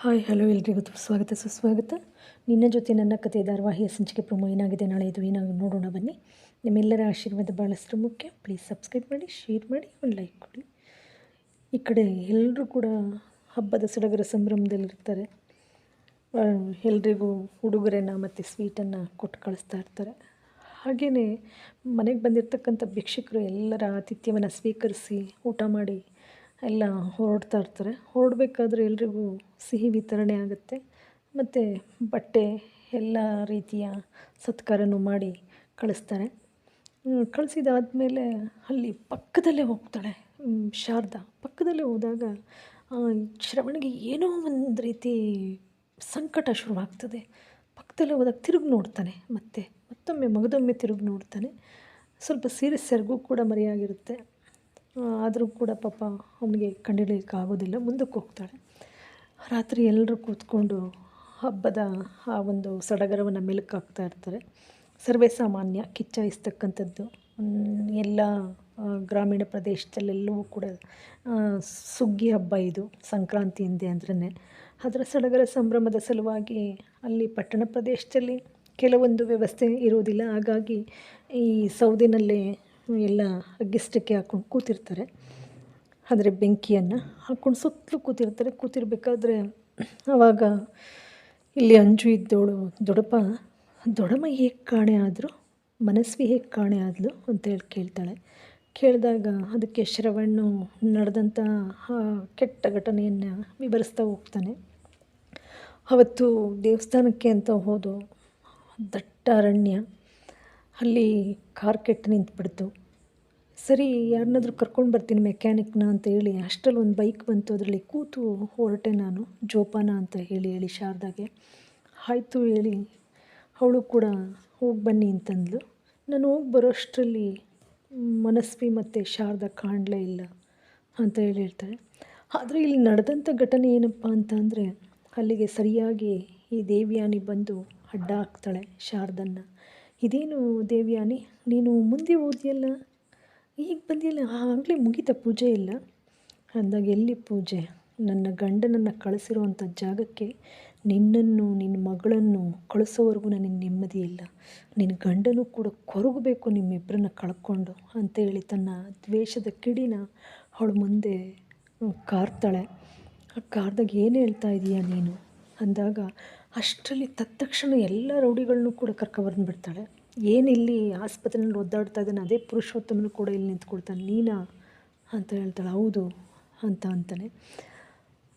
Hi, hello ಎಲ್ರಿಗೂ ಸ್ವಾಗತ, ಸುಸ್ವಾಗತ. ನಿನ್ನ ಜೊತೆ ನನ್ನ ಕತೆ ಧಾರಾವಾಹಿಯ ಸಂಚಿಕೆ ಪ್ರೊಮೋ ಏನಾಗಿದೆ ನಾಳೆ ಇದು ಏನಾಗ ನೋಡೋಣ ಬನ್ನಿ. ನಿಮ್ಮೆಲ್ಲರ ಆಶೀರ್ವಾದ ಭಾಳಷ್ಟು ಮುಖ್ಯ. ಪ್ಲೀಸ್ ಸಬ್ಸ್ಕ್ರೈಬ್ ಮಾಡಿ ಶೇರ್ ಮಾಡಿ, ಒಂದು ಲೈಕ್ ಕೊಡಿ. ಈ ಕಡೆ ಎಲ್ಲರೂ ಕೂಡ ಹಬ್ಬದ ಸಡಗರ ಸಂಭ್ರಮದಲ್ಲಿರ್ತಾರೆ. ಎಲ್ರಿಗೂ ಉಡುಗೊರೆನ ಮತ್ತು ಸ್ವೀಟನ್ನು ಕೊಟ್ಟು ಕಳಿಸ್ತಾ ಇರ್ತಾರೆ. ಹಾಗೆಯೇ ಮನೆಗೆ ಬಂದಿರತಕ್ಕಂಥ ಭಿಕ್ಷಕರು ಎಲ್ಲರ ಆತಿಥ್ಯವನ್ನು ಸ್ವೀಕರಿಸಿ ಊಟ ಮಾಡಿ ಎಲ್ಲ ಹೊರಡ್ತಾ ಇರ್ತಾರೆ. ಹೊರಡ್ಬೇಕಾದ್ರೆ ಎಲ್ರಿಗೂ ಸಿಹಿ ವಿತರಣೆ ಆಗುತ್ತೆ. ಮತ್ತು ಬಟ್ಟೆ ಎಲ್ಲ ರೀತಿಯ ಸತ್ಕಾರನೂ ಮಾಡಿ ಕಳಿಸ್ತಾರೆ. ಕಳಿಸಿದಾದಮೇಲೆ ಅಲ್ಲಿ ಪಕ್ಕದಲ್ಲೇ ಹೋಗ್ತಾಳೆ ಶಾರದಾ. ಪಕ್ಕದಲ್ಲೇ ಹೋದಾಗ ಶ್ರವಣಿಗೆ ಏನೋ ಒಂದು ರೀತಿ ಸಂಕಟ ಶುರುವಾಗ್ತದೆ. ಪಕ್ಕದಲ್ಲೇ ಹೋದಾಗ ತಿರುಗಿ ನೋಡ್ತಾನೆ ಮತ್ತೆ, ಮತ್ತೊಮ್ಮೆ ಮಗದೊಮ್ಮೆ ತಿರುಗಿ ನೋಡ್ತಾನೆ. ಸ್ವಲ್ಪ ಸೀರಿಯಸ್ ಸೆರಗು ಕೂಡ ಮರೆಯಾಗಿರುತ್ತೆ. ಆದರೂ ಕೂಡ ಪಾಪ ಅವನಿಗೆ ಕಂಡುಹಿಡಿಯಲಿಕ್ಕೆ ಆಗೋದಿಲ್ಲ ಮುಂದಕ್ಕೆ ಹೋಗ್ತಾಳೆ. ರಾತ್ರಿ ಎಲ್ಲರೂ ಕೂತ್ಕೊಂಡು ಹಬ್ಬದ ಆ ಒಂದು ಸಡಗರವನ್ನು ಮೆಲುಕಾಗ್ತಾ ಇರ್ತಾರೆ. ಸರ್ವೇ ಸಾಮಾನ್ಯ ಕಿಚ್ಚಾಯಿಸ್ತಕ್ಕಂಥದ್ದು ಎಲ್ಲ ಗ್ರಾಮೀಣ ಪ್ರದೇಶದಲ್ಲೆಲ್ಲವೂ ಕೂಡ ಸುಗ್ಗಿ ಹಬ್ಬ ಇದು, ಸಂಕ್ರಾಂತಿ ಹಿಂದೆ ಅಂದ್ರೇ ಅದರ ಸಡಗರ ಸಂಭ್ರಮದ ಸಲುವಾಗಿ ಅಲ್ಲಿ ಪಟ್ಟಣ ಪ್ರದೇಶದಲ್ಲಿ ಕೆಲವೊಂದು ವ್ಯವಸ್ಥೆ ಇರೋದಿಲ್ಲ ಹಾಗಾಗಿ ಈ ಸೌದಿನಲ್ಲೇ ಎಲ್ಲ ಅಗ್ಗಿಷ್ಟಕ್ಕೆ ಹಾಕ್ಕೊಂಡು ಕೂತಿರ್ತಾರೆ. ಆದರೆ ಬೆಂಕಿಯನ್ನು ಹಾಕ್ಕೊಂಡು ಸುತ್ತಲೂ ಕೂತಿರ್ತಾರೆ. ಕೂತಿರ್ಬೇಕಾದ್ರೆ ಆವಾಗ ಇಲ್ಲಿ ಅಂಜು ಇದ್ದೋಳು ದೊಡಪ್ಪ, ದೊಡಮ್ಮ ಹೇಗೆ ಕಾಣೆ ಆದರೂ, ಮನಸ್ವಿ ಹೇಗೆ ಕಾಣೆ ಆದಳು ಅಂತೇಳಿ ಕೇಳ್ತಾಳೆ. ಕೇಳಿದಾಗ ಅದಕ್ಕೆ ಶ್ರವಣ್ಣು ನಡೆದಂಥ ಕೆಟ್ಟ ಘಟನೆಯನ್ನು ವಿವರಿಸ್ತಾ ಹೋಗ್ತಾನೆ. ಅವತ್ತು ದೇವಸ್ಥಾನಕ್ಕೆ ಅಂತ ಹೋದು ದಟ್ಟ ಅರಣ್ಯ ಅಲ್ಲಿ ಕಾರ್ ಕೆಟ್ಟು ನಿಂತುಬಿಡ್ತು. ಸರಿ, ಯಾರನ್ನಾದ್ರೂ ಕರ್ಕೊಂಡು ಬರ್ತೀನಿ ಮೆಕ್ಯಾನಿಕ್ನ ಅಂತ ಹೇಳಿ ಅಷ್ಟರಲ್ಲಿ ಒಂದು ಬೈಕ್ ಬಂತು. ಅದರಲ್ಲಿ ಕೂತು ಹೊರಟೆ ನಾನು, ಜೋಪಾನ ಅಂತ ಹೇಳಿ ಹೇಳಿ ಶಾರದಾಗೆ. ಆಯಿತು ಹೇಳಿ, ಅವಳು ಕೂಡ ಹೋಗಿ ಬನ್ನಿ ಅಂತಂದ್ಲು. ನಾನು ಹೋಗಿ ಬರೋ ಅಷ್ಟರಲ್ಲಿ ಮನಸ್ವಿ ಮತ್ತು ಶಾರದಾ ಕಾಣಲೇ ಇಲ್ಲ ಅಂತ ಹೇಳಿ ಹೇಳ್ತಾರೆ. ಆದರೆ ಇಲ್ಲಿ ನಡೆದಂಥ ಘಟನೆ ಏನಪ್ಪ ಅಂತ ಅಲ್ಲಿಗೆ ಸರಿಯಾಗಿ ಈ ದೇವಿಯಾನಿ ಬಂದು ಅಡ್ಡ ಹಾಕ್ತಾಳೆ ಶಾರದನ್ನ. ಇದೇನು ದೇವ್ಯಾನಿ ನೀನು ಮುಂದೆ ಓದಿಯಲ್ಲ ಈಗ ಬಂದಿಲ್ಲ ಆಗಲೇ ಮುಗಿತ ಪೂಜೆ ಇಲ್ಲ ಅಂದಾಗ ಎಲ್ಲಿ ಪೂಜೆ? ನನ್ನ ಗಂಡನನ್ನು ಕಳಿಸಿರುವಂಥ ಜಾಗಕ್ಕೆ ನಿನ್ನನ್ನು ನಿನ್ನ ಮಗಳನ್ನು ಕಳಿಸೋವರೆಗೂ ನನಗೆ ನೆಮ್ಮದಿ ಇಲ್ಲ. ನಿನ್ನ ಗಂಡನೂ ಕೂಡ ಕೊರಗಬೇಕು ನಿಮ್ಮಿಬ್ಬರನ್ನ ಕಳ್ಕೊಂಡು ಅಂತೇಳಿ ತನ್ನ ದ್ವೇಷದ ಕಿಡಿನ ಅವಳು ಮುಂದೆ ಕಾರ್ತಾಳೆ. ಆ ಕಾರ್ದಾಗ ಏನು ಹೇಳ್ತಾ ಇದೀಯ ನೀನು? ಅಂದಾಗ ಅಷ್ಟರಲ್ಲಿ ತತ್ಕ್ಷಣ ಎಲ್ಲ ರೌಡಿಗಳನ್ನೂ ಕೂಡ ಕರ್ಕೊಬಂದ್ಬಿಡ್ತಾಳೆ ಏನು ಇಲ್ಲಿ ಆಸ್ಪತ್ರೆಯಲ್ಲಿ ಒದ್ದಾಡ್ತಾ ಇದ್ದಾನೆ, ಅದೇ ಪುರುಷೋತ್ತಮನು ಕೂಡ ಇಲ್ಲಿ ನಿಂತ್ಕೊಳ್ತಾನೆ. ನೀನಾ? ಅಂತ ಹೇಳ್ತಾಳೆ. ಹೌದು, ಅಂತ ಅಂತಾನೆ.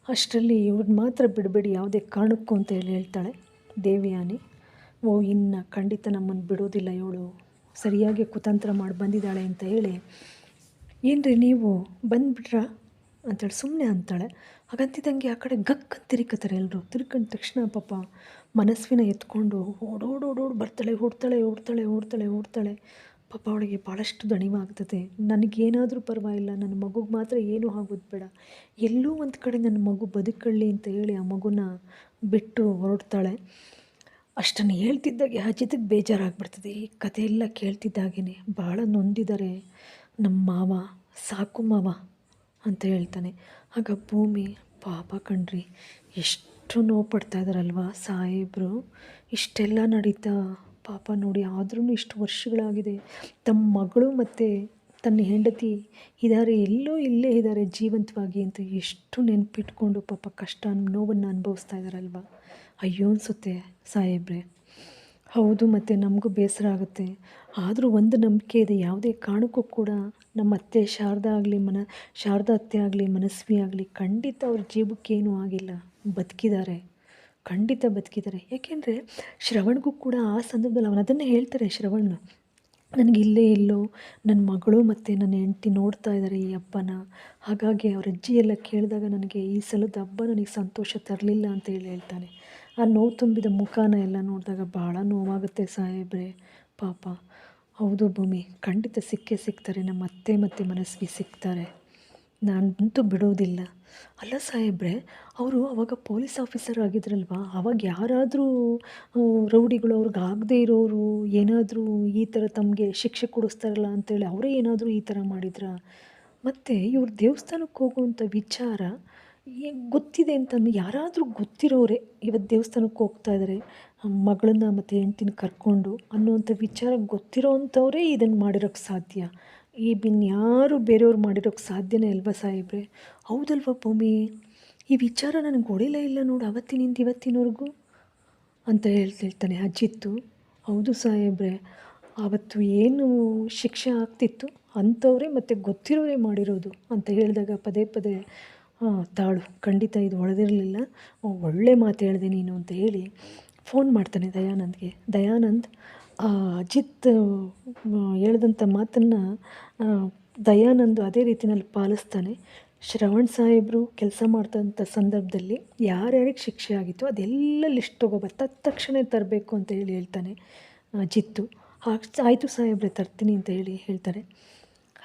ಅಷ್ಟರಲ್ಲಿ ಇವ್ರನ್ನ ಮಾತ್ರ ಬಿಡಬೇಡಿ, ಯಾವುದೇ ಕಾರಣಕ್ಕೂ ಅಂತ ಹೇಳಿ ಹೇಳ್ತಾಳೆ ದೇವಿಯಾನಿ. ಓ, ಇನ್ನು ಖಂಡಿತ ನಮ್ಮನ್ನು ಬಿಡೋದಿಲ್ಲ ಇವಳು. ಸರಿಯಾಗಿ ಕುತಂತ್ರ ಮಾಡಿ ಬಂದಿದ್ದಾಳೆ ಅಂತ ಹೇಳಿ. ಏನ್ರಿ ನೀವು ಬಂದುಬಿಟ್ರಾ? ಅಂತೇಳಿ ಸುಮ್ಮನೆ ಅಂತಾಳೆ. ಹಾಗಂತಿದ್ದಂಗೆ ಆ ಕಡೆ ಗಕ್ ಅಂತ ತಿರ್ಕತಾರೆ ಎಲ್ಲರೂ ತಿರ್ಕೊಂಡ ತಕ್ಷಣ ಪಾಪ ಮನಸ್ವಿನ ಎತ್ಕೊಂಡು ಓಡೋಡೋಡೋಡು ಬರ್ತಾಳೆ, ಓಡ್ತಾಳೆ ಓಡ್ತಾಳೆ ಓಡ್ತಾಳೆ ಓಡ್ತಾಳೆ. ಪಾಪ ಅವಳಿಗೆ ಭಾಳಷ್ಟು ದಣಿವಾಗ್ತದೆ ನನಗೇನಾದರೂ ಪರವಾಗಿಲ್ಲ. ನನ್ನ ಮಗುಗೆ ಮಾತ್ರ ಏನೂ ಆಗೋದು ಬೇಡ. ಎಲ್ಲೂ ಒಂದು ಕಡೆ ನನ್ನ ಮಗು ಬದುಕಳ್ಳಿ ಅಂತ ಹೇಳಿ ಆ ಮಗುನ ಬಿಟ್ಟು ಹೊರಡ್ತಾಳೆ. ಅಷ್ಟನ್ನು ಹೇಳ್ತಿದ್ದಾಗೆ ಅಜಿತಿಗೆ ಬೇಜಾರಾಗ್ಬಿಡ್ತದೆ. ಈ ಕಥೆ ಎಲ್ಲ ಕೇಳ್ತಿದ್ದಾಗೇ ಭಾಳ ನೊಂದಿದ್ದಾರೆ ನಮ್ಮ ಮಾವ. ಸಾಕು ಮಾವ. ಅಂತ ಹೇಳ್ತಾನೆ. ಆಗ ಭೂಮಿ, ಪಾಪ ಕಣ್ರಿ, ಎಷ್ಟು ನೋವು ಪಡ್ತಾ ಇದ್ದಾರಲ್ವ ಸಾಹೇಬರು? ಇಷ್ಟೆಲ್ಲ ನಡೀತಾ, ಪಾಪ ನೋಡಿ, ಆದ್ರೂ ಇಷ್ಟು ವರ್ಷಗಳಾಗಿದೆ. ತಮ್ಮ ಮಗಳು ಮತ್ತು ತನ್ನ ಹೆಂಡತಿ ಇದ್ದಾರೆ ಎಲ್ಲೋ ಇಲ್ಲೇ ಇದ್ದಾರೆ ಜೀವಂತವಾಗಿ ಅಂತ ಎಷ್ಟು ನೆನಪಿಟ್ಕೊಂಡು ಪಾಪ ಕಷ್ಟ, ನೋವನ್ನು ಅನುಭವಿಸ್ತಾ ಇದ್ದಾರಲ್ವ ಅಯ್ಯೋ ಅನಿಸುತ್ತೆ ಸಾಹೇಬ್ರೆ. ಹೌದು ಮತ್ತು ನಮಗೂ ಬೇಸರ ಆಗುತ್ತೆ. ಆದರೂ ಒಂದು ನಂಬಿಕೆ ಇದೆ, ಯಾವುದೇ ಕಾರಣಕ್ಕೂ ಕೂಡ ನಮ್ಮ ಅತ್ತೆ ಶಾರದಾ ಆಗಲಿ, ಮನ ಶಾರದಾ ಅತ್ತೆ ಆಗಲಿ, ಮನಸ್ವಿ ಆಗಲಿ, ಖಂಡಿತ ಅವ್ರ ಜೀವಕ್ಕೇನೂ ಆಗಿಲ್ಲ. ಬದುಕಿದ್ದಾರೆ. ಖಂಡಿತ ಬದುಕಿದ್ದಾರೆ. ಏಕೆಂದರೆ ಶ್ರವಣ್ಗೂ ಕೂಡ ಆ ಸಂದರ್ಭದಲ್ಲಿ ಅವನು ಅದನ್ನೇ ಹೇಳ್ತಾರೆ ಶ್ರವಣ್ ನನಗೆ ಇಲ್ಲೇ ಇಲ್ಲೋ ನನ್ನ ಮಗಳು ಮತ್ತು ನನ್ನ ಹೆಂಡ್ತಿ ನೋಡ್ತಾ ಇದ್ದಾರೆ ಈ ಹಬ್ಬನ. ಹಾಗಾಗಿ ಅವ್ರ ಅಜ್ಜಿ ಎಲ್ಲ ಕೇಳಿದಾಗ ನನಗೆ ಈ ಸಲದ ಹಬ್ಬ ನನಗೆ ಸಂತೋಷ ತರಲಿಲ್ಲ ಅಂತ ಹೇಳಿ ಹೇಳ್ತಾನೆ. ಆ ನೋವು ತುಂಬಿದ ಮುಖಾನ ಎಲ್ಲ ನೋಡಿದಾಗ ಭಾಳ ನೋವಾಗುತ್ತೆ ಸಾಹೇಬ್ರೆ. ಪಾಪ. ಹೌದು ಭೂಮಿ. ಖಂಡಿತ ಸಿಕ್ಕೇ ಸಿಗ್ತಾರೆ. ನಮ್ಮ ಅತ್ತೆ ಮತ್ತೆ ಮನಸ್ವಿ ಸಿಗ್ತಾರೆ. ನಾನಂತೂ ಬಿಡೋದಿಲ್ಲ. ಅಲ್ಲ ಸಾಹೇಬ್ರೆ, ಅವರು ಅವಾಗ ಪೊಲೀಸ್ ಆಫೀಸರ್ ಆಗಿದ್ರಲ್ವಾ? ಅವಾಗ ಯಾರಾದರೂ ರೌಡಿಗಳು ಅವ್ರಿಗೆ ಆಗದೇ ಇರೋರು ಏನಾದರೂ ಈ ಥರ ತಮಗೆ ಶಿಕ್ಷೆ ಕೊಡಿಸ್ತಾರಲ್ಲ ಅಂತೇಳಿ ಅವರೇ ಏನಾದರೂ ಈ ಥರ ಮಾಡಿದ್ರಾ? ಮತ್ತು ಇವ್ರ ದೇವಸ್ಥಾನಕ್ಕೆ ಹೋಗುವಂಥ ವಿಚಾರ ಗೊತ್ತಿದೆ ಅಂತ ಯಾರಾದರೂ ಗೊತ್ತಿರೋರೆ ಇವತ್ತು ದೇವಸ್ಥಾನಕ್ಕೆ ಹೋಗ್ತಾ ಇದ್ದಾರೆ ಮಗಳನ್ನ ಮತ್ತು ಹೆಂಡ್ತಿನ ಕರ್ಕೊಂಡು ಅನ್ನುವಂಥ ವಿಚಾರ ಗೊತ್ತಿರೋ ಅಂಥವರೇ ಇದನ್ನು ಮಾಡಿರೋಕ್ಕೆ ಸಾಧ್ಯ. ಈ ಬಿನ್ಯಾರು ಬೇರೆಯವ್ರು ಮಾಡಿರೋಕ್ಕೆ ಸಾಧ್ಯನೇ ಅಲ್ವಾ ಸಾಹೇಬ್ರೆ? ಹೌದಲ್ವ ಭೂಮಿ? ಈ ವಿಚಾರ ನನಗೆ ಹೊಳಿಲೇ ಇಲ್ಲ ನೋಡು ಅವತ್ತಿನಿಂದ ಇವತ್ತಿನವರೆಗೂ ಅಂತ ಹೇಳ್ತಿರ್ತಾನೆ ಅಜಿತ್ತು. ಹೌದು ಸಾಹೇಬ್ರೆ, ಆವತ್ತು ಏನು ಶಿಕ್ಷೆ ಆಗ್ತಿತ್ತು ಅಂಥವ್ರೆ ಮತ್ತು ಗೊತ್ತಿರೋರೇ ಮಾಡಿರೋದು ಅಂತ ಹೇಳಿದಾಗ ಪದೇ ಪದೇ ತಾಳು, ಖಂಡಿತ ಇದು ಹೊಳೆದಿರಲಿಲ್ಲ ಒಳ್ಳೆ ಮಾತು ಹೇಳಿದೆ ನೀನು ಅಂತ ಹೇಳಿ ಫೋನ್ ಮಾಡ್ತಾನೆ ದಯಾನಂದ್ಗೆ. ದಯಾನಂದ್ ಅಜಿತ್ ಹೇಳ್ದಂಥ ಮಾತನ್ನು ದಯಾನಂದ್ ಅದೇ ರೀತಿಯಲ್ಲಿ ಪಾಲಿಸ್ತಾನೆ. ಶ್ರವಣ್ ಸಾಹೇಬರು ಕೆಲಸ ಮಾಡ್ತಂಥ ಸಂದರ್ಭದಲ್ಲಿ ಯಾರ್ಯಾರಿಗೆ ಶಿಕ್ಷೆ ಆಗಿತ್ತು ಅದೆಲ್ಲ ಲಿಸ್ಟ್ ತತ್ ತಕ್ಷಣ ತರಬೇಕು ಅಂತ ಹೇಳಿ ಹೇಳ್ತಾನೆ ಜಿತ್ತು ಹಾಗೆ, ಆಯಿತು ಸಾಹೇಬ್ರೆ, ತರ್ತೀನಿ ಅಂತ ಹೇಳಿ ಹೇಳ್ತಾರೆ.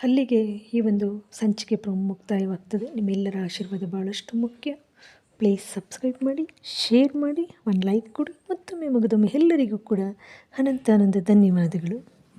ಅಲ್ಲಿಗೆ ಈ ಒಂದು ಸಂಚಿಕೆ ಪ್ರ, ಮುಕ್ತಾಯವಾಗ್ತದೆ. ನಿಮ್ಮೆಲ್ಲರ ಆಶೀರ್ವಾದ ಭಾಳಷ್ಟು ಮುಖ್ಯ. ಪ್ಲೀಸ್ ಸಬ್ಸ್ಕ್ರೈಬ್ ಮಾಡಿ ಶೇರ್ ಮಾಡಿ, ಒಂದು ಲೈಕ್ ಕೊಡಿ. ಮತ್ತೊಮ್ಮೆ ಮುಗಿದೊಮ್ಮೆ ಎಲ್ಲರಿಗೂ ಕೂಡ ಅನಂತಾನಂದ ಧನ್ಯವಾದಗಳು.